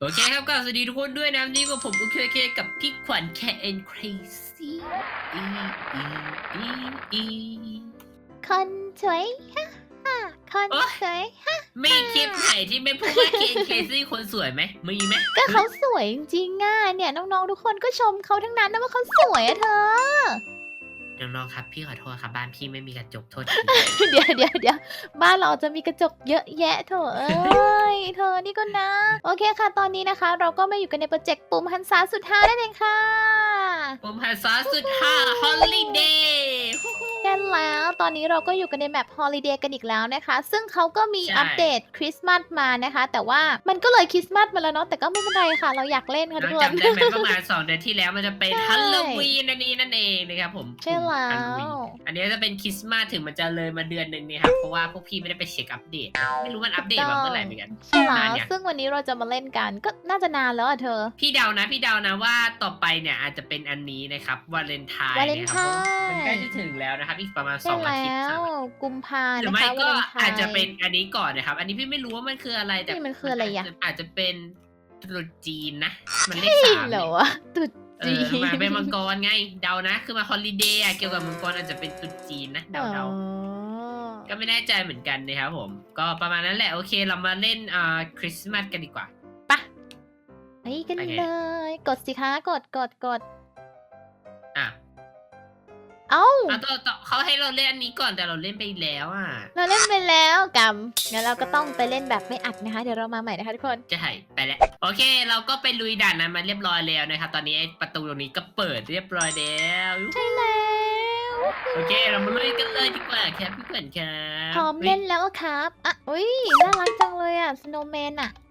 โอเคครับก็สวัสดีทุกคนด้วยนะวันนี่ก็ผมโอเคเคกับพี่ขวัญแคแอนครซี่อีอีอีอีคนสวยฮ่าฮ่าคนสวยฮ่ามีคลิปไหนที่ไม่พูดว่าเคแอนครซี่คนสวยไหมมีไหมก็เขาสวยจริงๆอะเนี่ยน้องๆทุกคนก็ชมเขาทั้งนั้นนะว่าเขาสวยอะเธอ น้องๆครับ พี่ขอโทษครับบ้านพี่ไม่มีกระจกโทษทีเดี๋ยวเดี๋ยวเดี๋ยวบ้านเราจะมีกระจกเยอะแยะเถอะเอ้ยเธอนี่ก็นะ โอเคค่ะตอนนี้นะคะ เราก็มาอยู่กันในโปรเจกต์ปุ่มหันษาสุดท้ายนั่นเองค่ะ ผมหาซอสสุดห้าฮอลลีเดย์ แค่แล้ว ตอนนี้เราก็อยู่กันในแมปฮอลิเดย์กันอีกแล้วนะคะ ซึ่งเขาก็มีอัปเดตคริสต์มาสมานะคะ แต่ว่ามันก็เลยคริสต์มาสมาแล้วเนาะ แต่ก็ไม่เป็นไรค่ะ เราอยากเล่นค่ะน้ทุอกงคน จำได้ไหมประมาณสองเดือนที่แล้วมันจะเป็นใช่ ฮัลโลวีนอันนี้นั่นเองนะครับผมใช่แล้วฮาโลวีนอันนี้จะเป็นคริสต์มาสถึงมันจะเลยมาเดือนหนึ่งเนี่ยครับเพราะว่าพวกพี่ไม่ได้ไปเช็คอัปเดต ไม่รู้มันอัปเดตมาเมื่อไหร่เหมือนกัน ใช่แล้นานวยัง ซึ่งวันนี้เราจะมาเล่นกัน ก็น่าจะนานแล้วอะเธอ พี่เดานะ พี่เดานะว่าต่อไปเนี่ยอาจจะเป็นอันนี้นะครับวาเลนไทน์วาเลนนะคไทรับน์ผมมันใกล้จะถึงแล้วนะครับอีกประมาณสใช่องอาทิตย์แล้สามว อาทิตย์กุมภาหรือนะไม่คะก็วาเลนไทน์อาจจะเป็นอันนี้ก่อนนะครับ อันนี้พี่ไม่รู้ว่ามันคืออะไรแต่นี่มันคืออะไรอะาจจอาจจะเป็นตรุษจีนนะ มันเลขจริสางมเหรอนี่วะตรุษเอจีอนมาเป็นมังกรไงเดานะ คือมาฮอลิเดย์อะเกี่ยวกับมังกรอาจจะเป็นตรุษจีนนะเดาเดาอ๋อก็ไม่แน่ใจเหมือนกันนะครับผม ก็ประมาณนั้นแหละ โอเค เรามาเล่นอ่าคริสต์มาสกันดีกว่า ไปะไปกันไปไงเลย กดสิคะกดกดกดอะ เอ้า เอาต่อต่อเขาให้เราเล่นอันนี้ก่อนแต่เราเล่นไปแล้วอะเราเล่นไปแล้วกำงั้นเราก็ต้องไปเล่นแบบไม่อัดนะคะ เดี๋ยวเรามาใหม่นะคะทุกคน จะให้ไปแล้วโอเค เราก็ไปลุยด่านนั้นมาเรียบร้อยแล้วนะครับตอนนี้ไอ้ประตูตรงนี้ก็เปิดเรียบร้อยแล้วใช่แล้ว โอเค เรามาลุยกันเลยดีกว่าครับพี่เกินครับพร้อมเล่นแล้วครับ อะ อุ้ยน่ารักจังเลยอะ สโนว์แมนอะอีเย้เย้เย้ส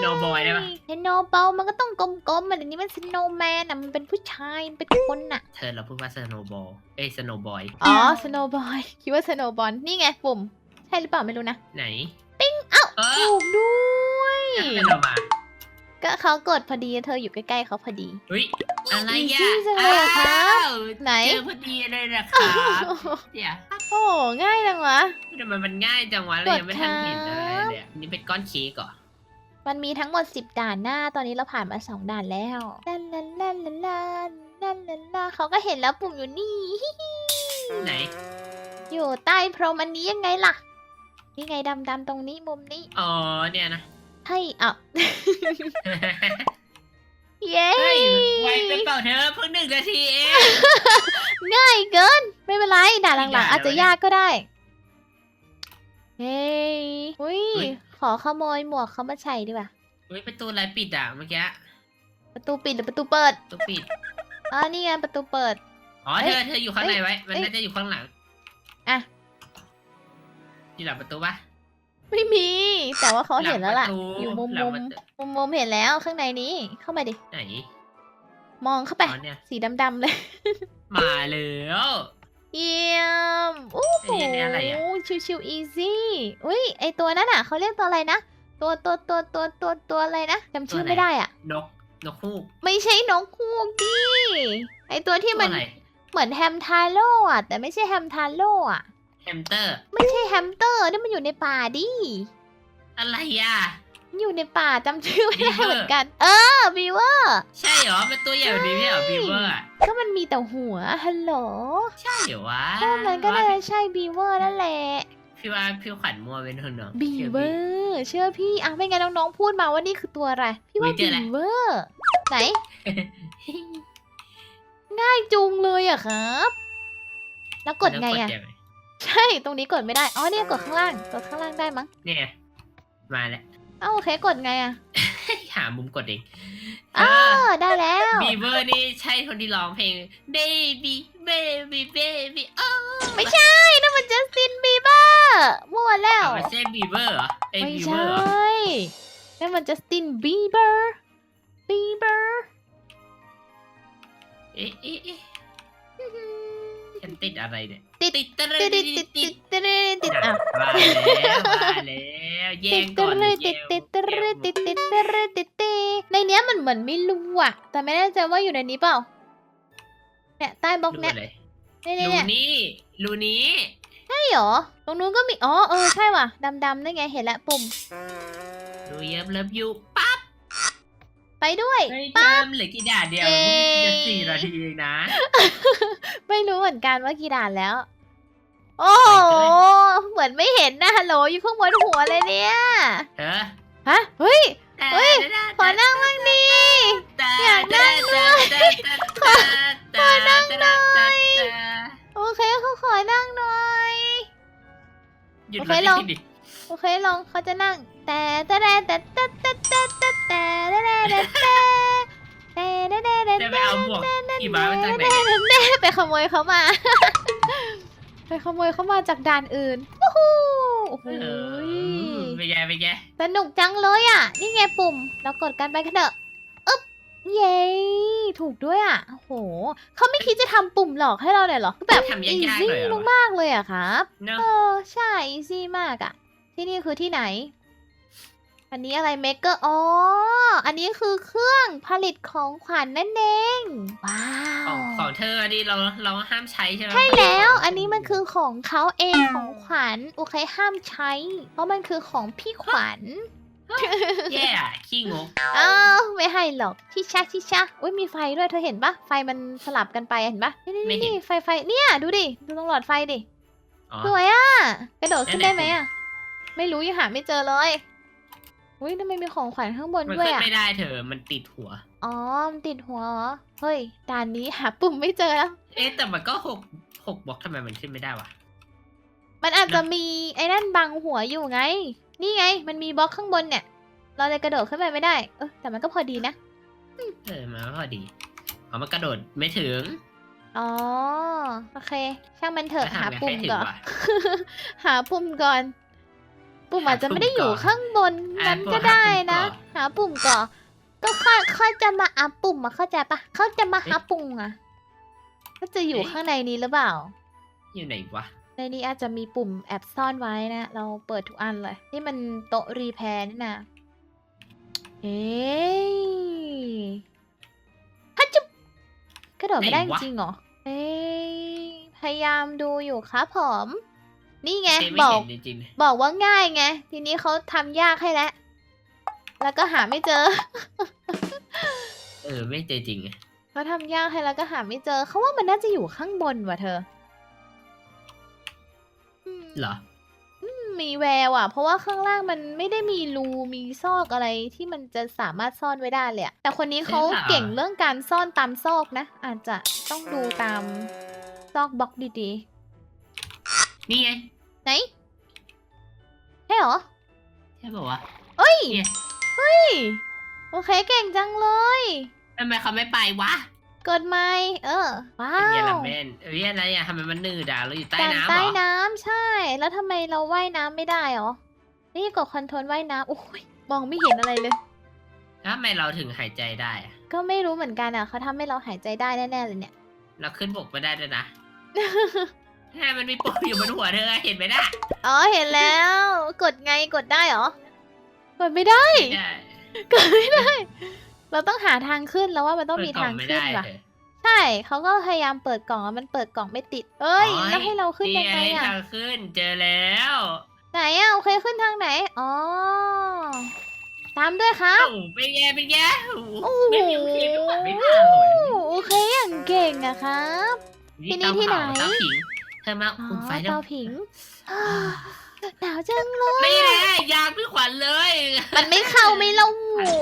โนว์บอยได้ปะสโนว์บอลมันก็ต้องกลมๆมันอันนี้มันสโนว์แมนอะมันเป็นผู้ชายมันเป็นคนอะ เธอเราพูดว่าสโนว์บอลเอ้ยสโนว์บอย อ๋อสโนว์บอยคิดว่าสโนว์บอลนี่ไงปุ่ม ใช่หรือเปล่าไม่รู้นะ ไหนเอ้าเออถูกด้วยเป็นเรามาก็เขากดพอดีเธออยู่ใกล้ๆเขาพอดีเฮ้ยอะไรอีอะซี่จังเลยอะครับอ้าวไหนเจอพอดีเลยนะครับเดี๋ยวโอ้ง่ายจังวะทำไมมันง่ายจังวะเรายังไม่ทันเห็นอะไรกดครับเลยอะนี่เป็นก้อนเค้กเหรอ มันมีทั้งหมด 10 ด่านหน้า ตอนนี้เราผ่านมา 2 ด่านแล้วลันลันลันลันลันลันลันลันเขาก็เห็นแล้วปุ่มอยู่นี่ไหน อยู่ใต้พรมอันนี้ยังไงล่ะ นี่ไงดำๆตรงนี้มุมนี้ อ๋อ เนี่ยนะให้อะเย้เฮ้ยไวไปเปล่าเธอเพิ่งหนึ่งนาทีเองง่ายเกิน ไม่เป็นไร ด่านหลังๆ อาจจะยากก็ได้ เฮ้ยอุ้ย ขอขโมยหมวกเขามาใส่ดีกว่าเฮ้ยประตูอะไรปิดอะเมื่อกี้ประตูปิดหรือประตูเปิดประตูปิด อ๋อนี่ไงประตูเปิด อ๋อเอ้เธยอเธออยู่ข้างในไว้ มันเอ้ยน่าจะอยู่ข้างหลัง อะ อยู่หลังประตูปะไม่มี แต่ว่าเขาเห็นแล้วล่ะหงประตูอยู่มุมหลัมุงมประตูมุมมุมเห็นแล้วข้างในนี้ เข้ามาดิ ไหน มองเข้าไปอ๋อเนี่ยสีดำๆเลย มาแล้ว เยี่ยมโอ้โหเอ้ยอันนี้อะไรอะ ชิวๆอีซี่อุ้ยไอตัวนั้นอะเขาเรียกตัวอะไรนะ ตัวตัวตัวตัวตัวตัวอะไรนะจำชื่อไม่ได้อะ นกนกฮูกไม่ใช่นกฮูกดิไอตัวที่ตัวมันอะไรเหมือนแฮมทาโร่อะแต่ไม่ใช่แฮมทาโร่อะแฮมสเตอร์ ไม่ใช่แฮมสเตอร์นี่มันอยู่ในป่าดิ อะไรอะมัน อยู่ในป่าจำชื่อไม่ได้ Beaver เหมือนกัน เออบีเวอร์ใช่เหรอ มันตัวใหญ่กว่านี้ไม่ใช่เหรอบีเวอร์อะก็มันมีแต่หัวฮัลโหลใช่เหรอวะถ้ามันก็น่าจะใช่บีเวอร์นั่นแหละพี่ว่าพี่ขวัญมัวเป็นเถอะเนอะบีเวอร์เชื่อพี่อะไม่งั้นน้องๆพูดมาว่านี่คือตัวอะไร พี่ว่าอุ๊ยเจบีอแล้วเวอร์ไหน ง่ายจุงเลยอะครับ แล้วกดไงอะแล้วยังใช่ตรงนี้กดไม่ได้ อ๋อเนี่ยกดข้างล่าง กดข้างล่างได้มั้งเนี่ยมาแล้ว เอ้าโอเคกดไงอะหามุมกดเองเออได้แล้วบีเวอร์นี่ใช่คนที่ร้องเพลง baby baby baby เออไม่ใช่นั่นมันจัสตินบีเบอร์มั่วแล้วเอาไม่ใช่บีเวอร์เหรอไอ้ไม่บีเวใช่อร์เหรอนั่นมันจัสตินบีเบอร์บีเบอร์ เอ๊ะเอ๊ะเอ๊ะ ฉันติดอะไรเนี่ย ติดติดตะติดติติดดติติดดติดติดติดอะมาแล้วมาแล้วแย่ติดงก่อนติดติดติดติดติดติดติดติดติดในเนี้ยมันเหมือนไม่รู้อะ แต่ไม่แน่ใจว่าอยู่ในนี้เปล่าเนี่ยใต้บล็อกรูเนี่ยเลยเนี่ยรูเนี่ยนี้รูนี้ใช่เหรอ ตรงนู้นก็มี อ๋อ เออ ใช่ว่ะ ดำๆนั่นไง เห็นแล้วปุ่มรูเยิบเลิฟยูปั๊บ ไปด้วยเฮ้ยปั๊บเดิมเหลือกี่ด่านเดียวเย้พวกนี้จะสี่นาทีเองนะไม่รู้เหมือนกันว่ากี่ด่านแล้ว โอ้โหเหมือนไม่เห็นนะฮัลโหลอยู่ข้างบนหัวเลยเนี่ยเออฮะเฮ้ยเฮ้ยขอนั่งบ้างดิอยากนั่งด้วยขอขอนั่งหน่อยโอเคเขาขอนั่งหน่อยหยุดโอเครถลองดิ โอเคลองเขาจะนั่ง แต่แต่แต่แต่แต่แต่แต่แต่แต่แต่แต่แต่แต่แต่แต่จะไปเอาบวกขี่ม้ามาจากไหนแน่ไปขโมยเขามาไปขโมยเขามาจากด่านอื่นโอ้โหโอ้โหเออไปแย่ไปแย่สนุกจังเลยอะนี่ไงปุ่มเรากดกันไปกันเถอะอึ๊บเย้ถูกด้วยอะโอ้โหเขาไม่คิดจะทำปุ่มหลอกให้เราเลยเหรอแบบทำอียากๆซี่เลยเหรอวะมากๆเลยอะครับเนาะเออใช่อีซี่มากอะ ที่นี่คือที่ไหน อันนี้อะไรเมกเกอร์อ๋อ อันนี้คือเครื่องผลิตของขวัญนั่นเอง ว้าขว องของเธอนี่เราเราห้ามใช้ใช่ไหมใช่แล้วอันนี้มันคือของเขาเองของขวัญโอเคห้ามใช้ เพราะมันคือของพี่ขวัญ แย่อะขี้งกอ้าวไม่ให้หรอกชิชาชิชาอุ้ยมีไฟด้วยเธอเห็นปะไฟมันสลับกันไปเห็นปะนี่ไม่นี่เห็นนี่ไฟไฟเนี่ยดูดิ ดูตรงหลอดไฟดิ อ๋อสวยอะกระโดดขึ้นนั่ได้นไหมแหละอะ ไม่รู้ยังหาไม่เจอเลยอุ้ยทำไมมีของขวัญข้างบนมันด้วยขึ้นอะ ไม่ได้เธอ มันติดหัว อ๋อมันติดหัวเหรอ เฮ้ย ด่านนี้หาปุ่มไม่เจอแล้ว เอ๊ะแต่มันก็หกหกบล็อกทำไมมันขึ้นไม่ได้วะ มันอาจจะมีไอ้นั่นบังหัวอยู่ไง นี่ไง มันมีบล็อกข้างบนเนี่ย เราเลยกระโดดขึ้นไปไม่ได้ เออแต่มันก็พอดีนะ เออมาพอดีอ๋อมันกระโดดไม่ถึงอ๋อ โอเค ช่างมันเถอะ แล้วหาทำไงปุ่มให้ถึงก่อน วะ หาปุ่มก่อน ปุ่มอาจจะไม่ได้อยู่ข้างบนอะนั้นปุ่มก็ได้นะหาปุ่มก่อนหาปุ่มก่อนก็ค่อยค่อยจะมาอัพปุ่มอะเข้าใจปะเขาจะมาหาปุ่มอะก็จะอยู่เอ๊ะข้างในนี้หรือเปล่า อยู่ไหนวะในนี้อาจจะมีปุ่มแอบซ่อนไว้นะเราเปิดทุกอันเลยนี่มันโต๊ะรีแพร์นี่นะเอ๊ะฮัจจุบกระโดดไม่ได้ไหนวะจริงๆเหรอเอ๊ะพยายามดูอยู่ครับผม นี่ไงเจ๊ไม่บอก เห็นจริงบอกว่าง่ายไง ทีนี้เขาทำยากให้แล้ว แล้วก็หาไม่เจอ ๆเออไม่เจอจริงอะเขาทำยากให้แล้วก็หาไม่เจอ เขาว่ามันน่าจะอยู่ข้างบนว่ะเธออืมเหรอมีแววอะ เพราะว่าข้างล่างมันไม่ได้มีรูมีซอกอะไรที่มันจะสามารถซ่อนไว้ได้เลยอะแต่คนนี้เขาใช่ค่ะเก่งเรื่องการซ่อนตามซอกนะ อาจจะต้องดูตามซอกบล็อกดี นี่ไงๆไหนใช่เหรอใช่ป่าวะเอ้ยเนี่ยเฮ้ยโอเคเก่งจังเลยทำไมเขาไม่ไปวะกดไมค์เออว้าเป็นไงวล่ะแม่นเอ้ยอะไรอะทำไมมันหนืดอะเราอยู่ใต้ด่านน้ำเหใต้รอน้ำใช่ แล้วทำไมเราว่ายน้ำไม่ได้หรอนี่กดคอนโทรลว่ายน้ำโอ้ยมองไม่เห็นอะไรเลยแล้วทำไมเราถึงหายใจได้อะก็ไม่รู้เหมือนกันอะเขาทำให้เราหายใจได้แน่ๆเลยเนี่ย เราขึ้นบกไม่ได้ด้วยนะ แค่มันมีปุ่มอยู่บนหัวเธอเห็นไหมน่ะอ๋อเห็นแล้ว กดไงกดได้เหรอกดไม่ได้ไม่ได้กดไม่ได้ เราต้องหาทางขึ้นแล้วว่ามันต้องมีเปิดกล่ทางไม่ขึ้นได้ว่ะเธอใช่เขาก็พยายามเปิดกล่องแล้วมันเปิดกล่องไม่ติด เอ้ยอ๋อแล้วให้เราขึ้นยังไงนี่อะทางขึ้นเจอแล้ว ไหนอะโอเคขึ้นทางไหนอ๋อตามด้วยครับโอ้เป็นไงเป็นไงโอ้โหโอ้โหไม่มีโอเคไม่หวานไม่ผ่านเลยโอเคอย่างเก่งอะครับ ที่นี่ที่ไหน เตาผิงเธอมาอ๋ออุ่นไฟแล้วเตาผิงหนาวจังเลย ไม่แน่ยางพี่ขวัญเลย มันไม่เข้าไม่ลง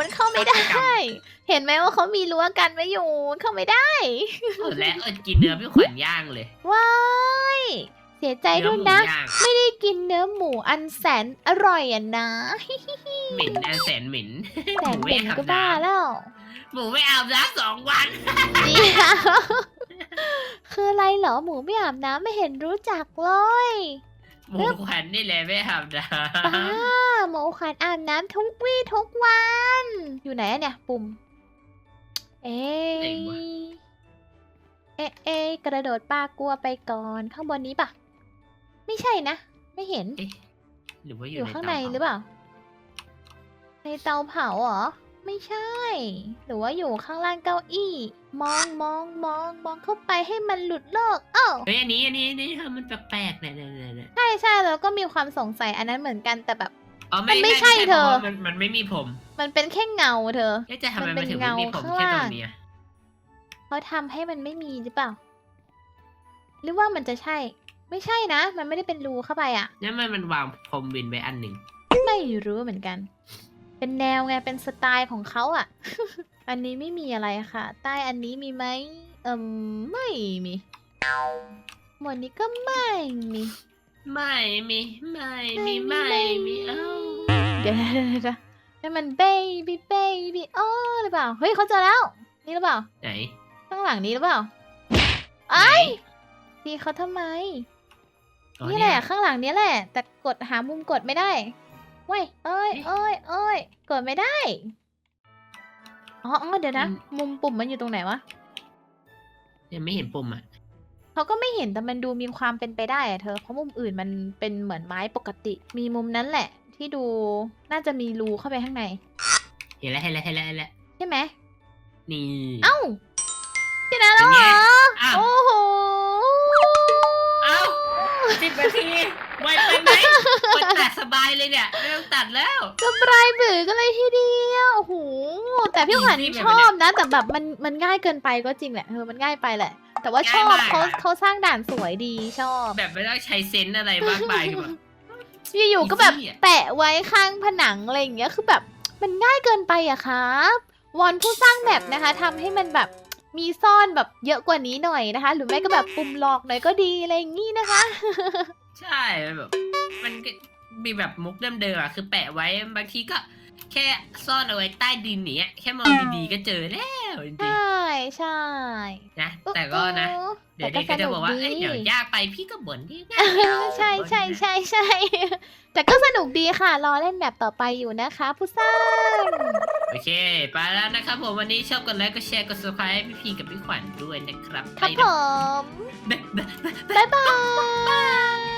มันเข้าไม่ได้ฆาตกรรมเห็นไหมว่าเขามีรั้วกันไว้อยู่มันเข้าไม่ได้เออและเออกินเนื้อพี่ขวัญย่างเลย ว้ายเสียใจเนื้ด้อวยหมูนะย่างไม่ได้กินเนื้อหมูอันแสนอร่อยอะนะเหม็นอันแสนเหม็นแสนหมูเป็นไม่อาบก็บ้าน้แล้วำหมูไม่อาบน้ำสองวันเดียว คืออะไรเหรอหมูไม่อาบน้ำไม่เห็นรู้จักเลยหมูขวัญนี่แหละไม่อาบน้ป้าหมูขวัญอาบน้ำทุกวี่ทุกวัน อยู่ไหนอะเนี่ย ปุ่ม เอ๊ะเอ๊ะเอ๊ะกระโดดปลากลัวไปก่อนข้างบนนี้ปะไม่ใช่นะ ไม่เห็นำเอ๊ะหรือว่าออยู่ยู่ในข้างเตในเผหรือเปล่า ในเตาเผาเหรอ ไม่ใช่ หรือว่าอยู่ข้างล่างเก้าอี้ มองมองมองมองเข้าไปให้มันหลุดโลกเอ้า เฮ้ยอันนี้อันนี้อันนี้ทำมันแปลกๆเนี่ยเนี่ยเนี่ยเนี่ยใช่ใช่แล้วก็มีความสงสัยอันนั้นเหมือนกันแต่แบบ อ๋อมันไม่ใช่เธอ พราะว่ามันมันไม่มีผมมันเป็นแค่เงาเธอ เอ๊ะจะทำไมมันเป็มันนถึงไม่มีผมเงาข้างแค่ตรล่างงเนี้ยเขาทำให้มันไม่มีหรือเปล่า หรือว่ามันจะใช่ ไม่ใช่นะ มันไม่ได้เป็นรูเข้าไปอะนั่นมันมันวางพรมวินไว้อันหนึ่ง ไม่รู้เหมือนกัน เป็นแนวไง เป็นสไตล์ของเขาอะอันนี้ไม่มีอะไรค่ะ ใต้อันนี้มีไหมเอิมไม่มี หมวดนี้ก็ไม่มี ไม่มีไม่มีไม่ไม่มีมีเอ้าเดี๋ยวๆๆๆนั่นมันเบบี้เบบี้โอ้หรือเปล่า เฮ้ยเขาเจอแล้ว นี่หรือเปล่า ไหนข้างหลังนี้หรือเปล่าไหนตีเขาทำไมอ๋อนี่แหละข้างหลังเนี้ยแหละ แต่กดหามุมกดไม่ได้ เว้ยเอ้ยเอ้ยเอ้ยกดไม่ได้อ๋ออ๋อเดี๋ยวนะ มุมปุ่มมันอยู่ตรงไหนวะยังไม่เห็นปุ่มอะเขาก็ไม่เห็นแต่มันดูมีความเป็นไปได้อะเธอ เพราะมุมอื่นมันเป็นเหมือนไม้ปกติ มีมุมนั้นแหละ ที่ดูน่าจะมีรูเข้าไปข้างใน เห็นแล้วเห็นแล้วเห็นแล้วเห็นแล้วใช่ไหมนี่เอ้าชนะแล้วเหรออ้าวโอ้โห เอ้าสิบนาที ไวไปไหมกดตัดสบายเลยเนี่ยไม่ต้องตัดแล้ว กำไรบือก็เลยทีเดียวโอ้โหแต่พี่ขวัญ Easy ชอบนะ แต่แบบมันมันง่ายเกินไปก็จริงแหละเออมันง่ายไปแหละ แต่ว่าชอบง่ายมาก เขาอะเขาสร้างด่านสวยดีชอบ แบบไม่ต้องใช้เซนส์อะไรมากมายคือแบบ อยู่ๆก็แบบ Easy อะ แปะไว้ข้างผนังอะไรอย่างเงี้ยคือแบบมันง่ายเกินไปอะครับวอนผู้สร้างแบบนะคะทำให้มันแบบมีซ่อนแบบเยอะกว่านี้หน่อยนะคะ หรือไม่ก็แบบปุ่มหลอกหน่อยก็ดีอะไรอย่างงี้นะคะ ใช่มันแบบมันก็มีแบบมุกเดิมๆอะคือแปะไว้บางทีก็ แค่ซ่อนเอาไว้ใต้ดินอย่างเนี้ยแค่มองดีๆก็เจอแล้วจริงใช่ใช่ๆนะ แต่ก็นะอุ๊เดี๋ยวนี้ก็จะบอกว่าเอ้ยแต่เดี๋ยวสนุยากไปพี่ก็บ่นที่เออใช่ใช่ใช่ใช่แต่ก็สนุกดีค่ะ รอเล่นแบบต่อไปอยู่นะคะผู้สร้างโอเค ไปแล้วนะครับผมวันนี้ชอบกดไลค์กดแชร์กด subscribe ให้พี่พีกับพี่ขวัญด้วยนะครับครับไปผนะมบ๊ายบาย